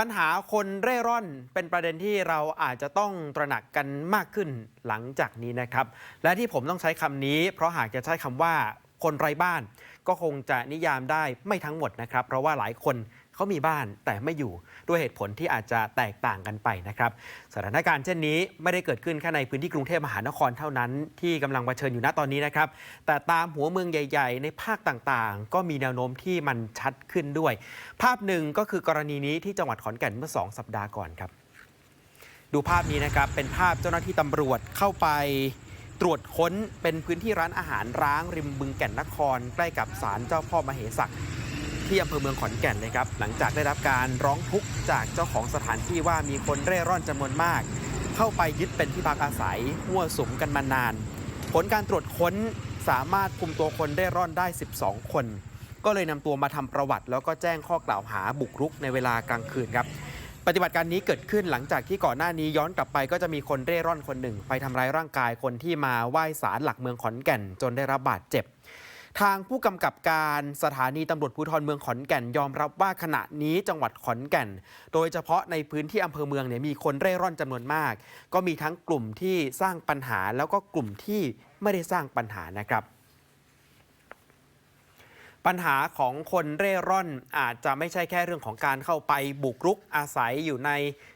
ปัญหาคนเร่ร่อนเป็นประเด็นที่เราอาจจะต้องตระหนักกันมากขึ้นหลังจากนี้นะครับ และที่ผมต้องใช้คำนี้ เพราะหากจะใช้คำว่าคนไร้บ้าน ก็คงจะนิยามได้ไม่ทั้งหมดนะครับ เพราะว่าหลายคน เขามีบ้านแต่ไม่อยู่ด้วยเหตุผลที่อาจจะแตกต่างกันไปนะครับ สถานการณ์เช่นนี้ไม่ได้เกิดขึ้นแค่ในพื้นที่กรุงเทพมหานครเท่านั้น ที่กำลังเผชิญอยู่ณตอนนี้นะครับ แต่ตามหัวเมืองใหญ่ ๆ ในภาคต่างๆ ก็มีแนวโน้มที่มันชัดขึ้นด้วย ภาพหนึ่งก็คือกรณีนี้ที่จังหวัดขอนแก่นเมื่อ 2 สัปดาห์ก่อนครับ ดูภาพนี้นะครับเป็นภาพเจ้าหน้าที่ตำรวจเข้าไปตรวจค้นเป็นพื้นที่ร้านอาหารร้างริมบึงแก่นนคร ใกล้กับศาลเจ้าพ่อมเหสัก ที่อำเภอเมืองขอนแก่นเลยครับ หลังจากได้รับการร้องทุกข์จากเจ้าของสถานที่ว่ามีคนเร่ร่อนจำนวนมาก เข้าไปยึดเป็นที่พักอาศัยมั่วสุมกันมานาน ผลการตรวจค้นสามารถคุมตัวคนเร่ร่อนได้ 12 คน ก็เลยนำตัวมาทำประวัติ แล้วก็แจ้งข้อกล่าวหาบุกรุกในเวลากลางคืนครับปฏิบัติการนี้เกิดขึ้นหลังจากที่ก่อนหน้านี้ย้อนกลับไปก็จะมีคนเร่ร่อนคนหนึ่ง ไปทำร้ายร่างกายคนที่มาไหว้ศาลหลักเมืองขอนแก่น จนได้รับบาดเจ็บ ทางผู้กำกับการสถานีตำรวจภูธรเมืองขอนแก่นยอมรับว่าขณะนี้จังหวัดขอนแก่น โดยเฉพาะในพื้นที่อำเภอเมืองเนี่ยมีคนเร่ร่อนจำนวนมาก ก็มีทั้งกลุ่มที่สร้างปัญหาแล้วก็กลุ่มที่ไม่ได้สร้างปัญหานะครับปัญหาของคนเร่ร่อนอาจจะไม่ใช่แค่เรื่องของการเข้าไปบุกรุกอาศัยอยู่ใน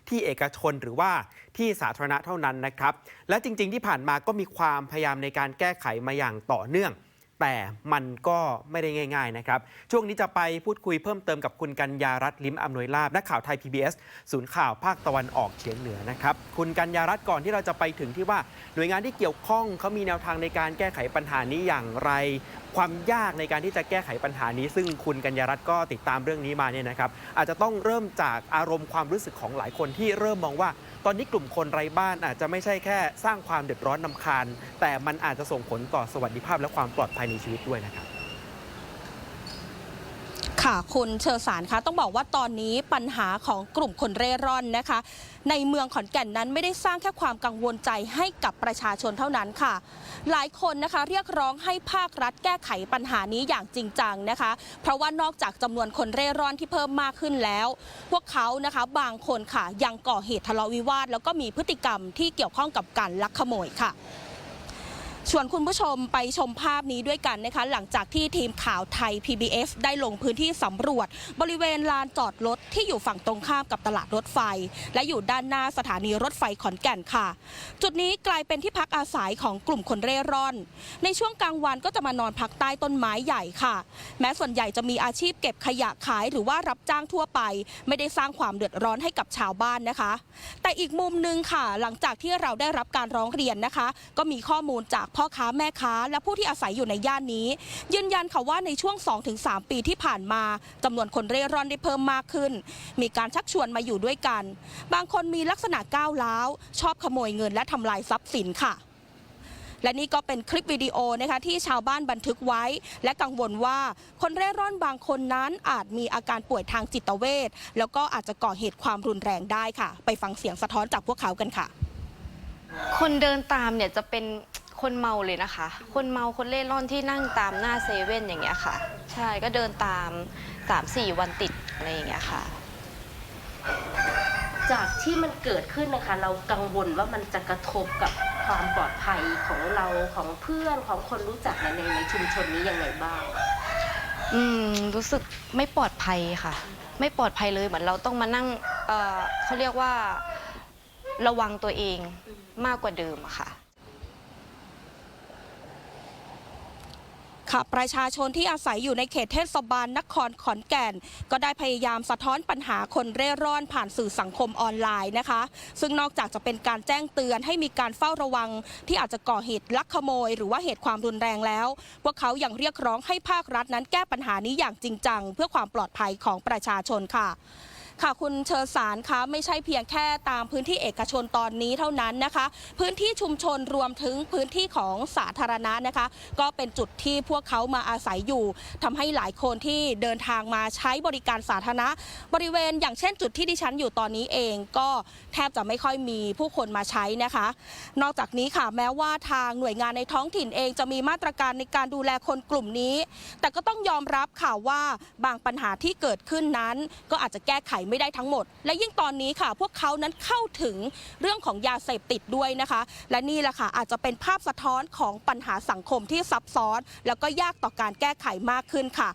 ที่เอกชนหรือว่าที่สาธารณะเท่านั้นนะครับ และจริงๆที่ผ่านมาก็มีความพยายามในการแก้ไขมาอย่างต่อเนื่อง แต่มันก็ไม่ได้ง่าย ๆ นะครับ ช่วงนี้จะไปพูดคุยเพิ่มเติมกับคุณกัญญารัตน์ลิ้มอำนวยลาบนักข่าวไทย PBS ศูนย์ข่าวภาคตะวันออกเฉียงเหนือนะครับ คุณกัญญารัตน์ก่อนที่เราจะไปถึงที่ว่าหน่วยงานที่เกี่ยวข้องเขามีแนวทางในการแก้ไขปัญหานี้อย่างไร ความยากในการที่จะแก้ไขปัญหานี้ ซึ่งคุณกัญญารัตน์ก็ติดตามเรื่องนี้มาเนี่ยนะครับ อาจจะต้องเริ่มจากอารมณ์ความรู้สึกของหลายคนที่เริ่มมองว่า ตอนนี้กลุ่มคนไร้บ้านอาจจะไม่ใช่แค่ สร้างความเดือดร้อนนำคาญ แต่มันอาจจะส่งผลต่อสวัสดิภาพและความปลอดภัยในชีวิตด้วยนะครับค่ะคุณเชอสารคะต้องบอกว่าตอนนี้ปัญหาของกลุ่มคนเร่ร่อนนะคะ ในเมืองขอนแก่นนั้นไม่ได้สร้างแค่ความกังวลใจให้กับประชาชนเท่านั้นค่ะ หลายคนนะคะเรียกร้องให้ภาครัฐแก้ไขปัญหานี้อย่างจริงจังนะคะ เพราะว่านอกจากจำนวนคนเร่ร่อนที่เพิ่มมากขึ้นแล้ว พวกเขานะคะบางคนค่ะยังก่อเหตุทะเลาะวิวาทแล้วก็มีพฤติกรรมที่เกี่ยวข้องกับการลักขโมยค่ะ ชวนคุณผู้ชมไปชมภาพนี้ด้วยกันนะคะ หลังจากที่ทีมข่าวไทย PBS ได้ลงพื้นที่สำรวจ บริเวณลานจอดรถที่อยู่ฝั่งตรงข้ามกับตลาดรถไฟ และอยู่ด้านหน้าสถานีรถไฟขอนแก่นค่ะ จุดนี้กลายเป็นที่พักอาศัยของกลุ่มคนเร่ร่อน ในช่วงกลางวันก็จะมานอนพักใต้ต้นไม้ใหญ่ค่ะ แม้ส่วนใหญ่จะมีอาชีพเก็บขยะขายหรือว่ารับจ้างทั่วไป ไม่ได้สร้างความเดือดร้อนให้กับชาวบ้านนะคะ แต่อีกมุมหนึ่งค่ะ หลังจากที่เราได้รับการร้องเรียนนะคะ ก็มีข้อมูลจากพ่อค้าแม่ค้า และผู้ที่อาศัยอยู่ในย่านนี้ ยืนยันค่ะว่าในช่วง 2-3 ปีที่ผ่านมาจำนวนคนเร่ร่อนได้เพิ่มมากขึ้น มีการชักชวนมาอยู่ด้วยกัน บางคนมีลักษณะก้าวร้าวชอบขโมยเงินและทำลายทรัพย์สินค่ะและนี่ก็เป็นคลิปวิดีโอนะคะที่ชาวบ้านบันทึกไว้ และกังวลว่าคนเร่ร่อนบางคนนั้นอาจมีอาการป่วยทางจิตเวชแล้วก็อาจจะก่อเหตุความรุนแรงได้ค่ะ ไปฟังเสียงสะท้อนจากพวกเขากันค่ะ คนเดินตามเนี่ยจะเป็น คนเมาเลยนะคะ คนเมาคนเล่ร่อนที่นั่งตามหน้าเซเว่นอย่างเงี้ยค่ะ ใช่ก็เดินตามสามสี่วันติดอะไรอย่างเงี้ยค่ะ จากที่มันเกิดขึ้นนะคะ เรากังวลว่ามันจะกระทบกับความปลอดภัยของเราของเพื่อนของคนรู้จักในในชุมชนนี้ยังไงบ้าง อืมรู้สึกไม่ปลอดภัยค่ะ ไม่ปลอดภัยเลยเหมือนเราต้องมานั่งเอ่อเขาเรียกว่าระวังตัวเองมากกว่าเดิมอะค่ะ ค่ะประชาชนที่อาศัยอยู่ในเขตเทศบาลนครขอนแก่น ก็ได้พยายามสะท้อนปัญหาคนเร่ร่อนผ่านสื่อสังคมออนไลน์นะคะ ซึ่งนอกจากจะเป็นการแจ้งเตือนให้มีการเฝ้าระวัง ที่อาจจะก่อเหตุลักขโมย หรือว่าเหตุความรุนแรงแล้ว พวกเขายังเรียกร้องให้ภาครัฐนั้นแก้ปัญหานี้อย่างจริงจัง เพื่อความปลอดภัยของประชาชนค่ะ ค่ะคุณเชอสารคะไม่ใช่เพียงแค่ตามพื้นที่เอกชนตอนนี้เท่านั้นนะคะ พื้นที่ชุมชนรวมถึงพื้นที่ของสาธารณะนะคะ ก็เป็นจุดที่พวกเขามาอาศัยอยู่ทำให้หลายคนที่เดินทางมาใช้บริการสาธารณะ บริเวณอย่างเช่นจุดที่ดิฉันอยู่ตอนนี้เองก็แทบจะไม่ค่อยมีผู้คนมาใช้นะคะ นอกจากนี้ค่ะแม้ว่าทางหน่วยงานในท้องถิ่นเองจะมีมาตรการในการดูแลคนกลุ่มนี้ แต่ก็ต้องยอมรับค่ะว่าบางปัญหาที่เกิดขึ้นนั้น ก็อาจจะแก้ไขไม่ได้ทั้งหมด และยิ่งตอนนี้ค่ะ พวกเขานั้นเข้าถึงเรื่องของยาเสพติดด้วยนะคะ และนี่แหละค่ะอาจจะเป็นภาพสะท้อนของปัญหาสังคมที่ซับซ้อน แล้วก็ยากต่อการแก้ไขมากขึ้นค่ะ